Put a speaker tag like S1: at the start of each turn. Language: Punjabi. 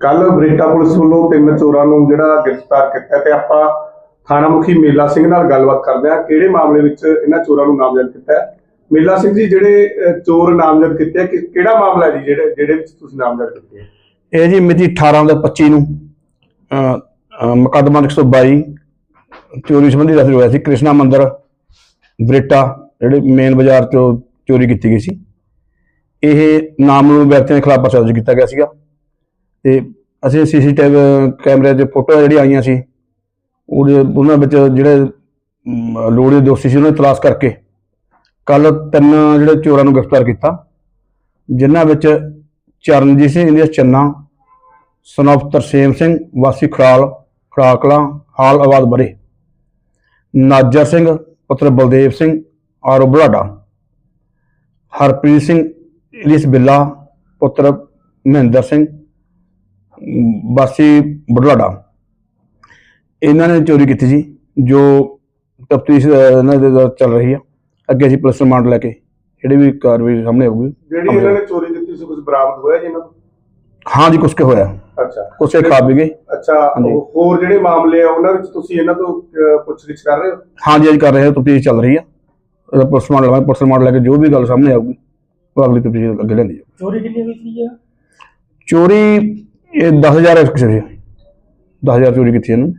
S1: ਕੱਲ ਬਰੇਟਾ ਪੁਲਿਸ ਵੱਲੋਂ ਤਿੰਨ ਚੋਰਾਂ ਨੂੰ ਜਿਹੜਾ ਗ੍ਰਿਫਤਾਰ ਕੀਤਾ ਤੇ ਆਪਾਂ ਥਾਣਾ ਮੁਖੀ ਮੇਲਾ ਸਿੰਘ ਨਾਲ ਗੱਲਬਾਤ ਕਰਦੇ ਹਾਂ। ਕਿਹੜੇ ਮਾਮਲੇ ਵਿੱਚ ਇਹਨਾਂ ਚੋਰਾਂ ਨੂੰ ਨਾਮਜ਼ਦ ਕੀਤਾ ਹੈ? ਮੇਲਾ ਸਿੰਘ ਜੀ ਜਿਹੜੇ ਚੋਰ ਨਾਮਜ਼ਦ ਕੀਤੇ ਆ, ਕਿਹੜਾ ਮਾਮਲਾ ਜੀ ਜਿਹੜੇ ਜਿਹੜੇ ਵਿੱਚ ਤੁਸੀਂ ਨਾਮਜ਼ਦ ਕੀਤੇ ਆ?
S2: ਇਹ ਜੀ ਮਿਤੀ 18 ਦੇ 25 ਨੂੰ ਅ, ਅ, ਮੁਕੱਦਮਾ 122 ਚੋਰੀ ਸੰਬੰਧੀ ਦਰਜ ਹੋਇਆ ਸੀ। ਕ੍ਰਿਸ਼ਨਾ ਮੰਦਿਰ ਬਰੇਟਾ ਜਿਹੜੇ ਮੇਨ ਬਾਜ਼ਾਰ ਚੋਂ ਚੋਰੀ ਕੀਤੀ ਗਈ ਸੀ। ਇਹ ਨਾਮ ਨੂੰ ਵਿਅਕਤੀਆਂ ਦੇ ਖਿਲਾਫ ਪਰਚਾ ਦਰਜ ਕੀਤਾ ਗਿਆ ਸੀਗਾ। ਤੇ ਅਸੀਂ ਸੀਸੀਟੀਵੀ ਕੈਮਰੇ ਦੇ ਫੋਟੋ ਜਿਹੜੀਆਂ ਆਈਆਂ ਸੀ ਉਹਦੇ ਉਹਨਾਂ ਵਿੱਚ ਜਿਹੜੇ ਅਮ, ਲੋੜੇ ਦੋਸ਼ੀ ਸੀ ਉਹਨਾਂ ਨੂੰ ਤਲਾਸ਼ ਕਰਕੇ ਕੱਲ ਤਿੰਨ ਜਿਹੜੇ ਚੋਰਾਂ ਨੂੰ ਗ੍ਰਿਫਤਾਰ ਕੀਤਾ ਜਿਨ੍ਹਾਂ ਵਿੱਚ ਚਰਨਜੀਤ ਸਿੰਘ ਇੰਡੀਆ ਚੰਨਾ son ਤਰਸੇਮ ਸਿੰਘ ਵਾਸੀ ਖਰਾਲ ਖਰਾਕਲਾ ਹਾਲ ਆਬਾਦ ਬਰੇ ਨਾਜਰ ਸਿੰਘ ਪੁੱਤਰ ਬਲਦੇਵ ਸਿੰਘ ਆਰੋ ਬਲਾਡਾ ਹਰਪ੍ਰੀਤ ਸਿੰਘ ਇਲਿਸ ਬਿੱਲਾ ਪੁੱਤਰ ਮਹਿੰਦਰ ਸਿੰਘ ਵਾਸੀ ਬੁਢਲਾਡਾ। ਇਹਨਾਂ ਨੇ ਚੋਰੀ ਕੀਤੀ ਸੀ ਜੋ ਤਫਤੀਸ਼ ਇਹਨਾਂ ਦੇ ਦਰ ਚੱਲ ਰਹੀ ਆ। ਅੱਗੇ ਅਸੀਂ ਪੁਲਿਸ ਰਿਮਾਂਡ ਲੈ ਕੇ ਜਿਹੜੀ ਵੀ ਕਾਰਵਾਈ ਸਾਹਮਣੇ ਆਊਗੀ
S1: ਜਿਹੜੀ ਇਹਨਾਂ ਨੇ ਚੋਰੀ ਕੀਤੀ ਸੀ ਕੁਝ ਬਰਾਮਦ ਹੋਇਆ ਜੀ ਇਹਨਾਂ ਤੋਂ?
S2: ਹਾਂ ਜੀ ਕੁਛ ਕੁ ਹੋਇਆ।
S1: ਅੱਛਾ।
S2: ਕੁਛ ਖਾ ਵੀ ਗਏ।
S1: ਅੱਛਾ ਹੋਰ ਜਿਹੜੇ ਮਾਮਲੇ ਆ ਉਹਨਾਂ ਵਿੱਚ ਤੁਸੀਂ ਇਹਨਾਂ ਤੋਂ ਪੁੱਛਗਿੱਛ ਕਰ ਰਹੇ ਹੋ?
S2: ਹਾਂ ਜੀ ਅੱਜ ਕਰ ਰਹੇ ਹਾਂ ਤਫਤੀਸ਼ ਚੱਲ ਰਹੀ ਆ। ਇਹਦਾ ਪੁਲਿਸ ਰਿਮਾਂਡ ਲਵਾਂਗੇ ਪੁਲਿਸ ਰਿਮਾਂਡ ਲੈ ਕੇ ਜੋ ਵੀ ਗੱਲ ਸਾਹਮਣੇ ਆਊਗੀ ਉਹ ਅਗਲੀ ਤਫਤੀਸ਼ ਅੱਗੇ ਲੈਂਦੀ
S3: ਚੋਰੀ ਕਿੰਨੀ ਹੋਈ ਸੀ ਜੀ?
S2: ਚੋਰੀ ਇਹ 10000 ਕਿਸੇ ਦੀ। 10000 ਚੋਰੀ ਕੀਤੀ ਇਹਨਾਂ।
S1: ਨੇ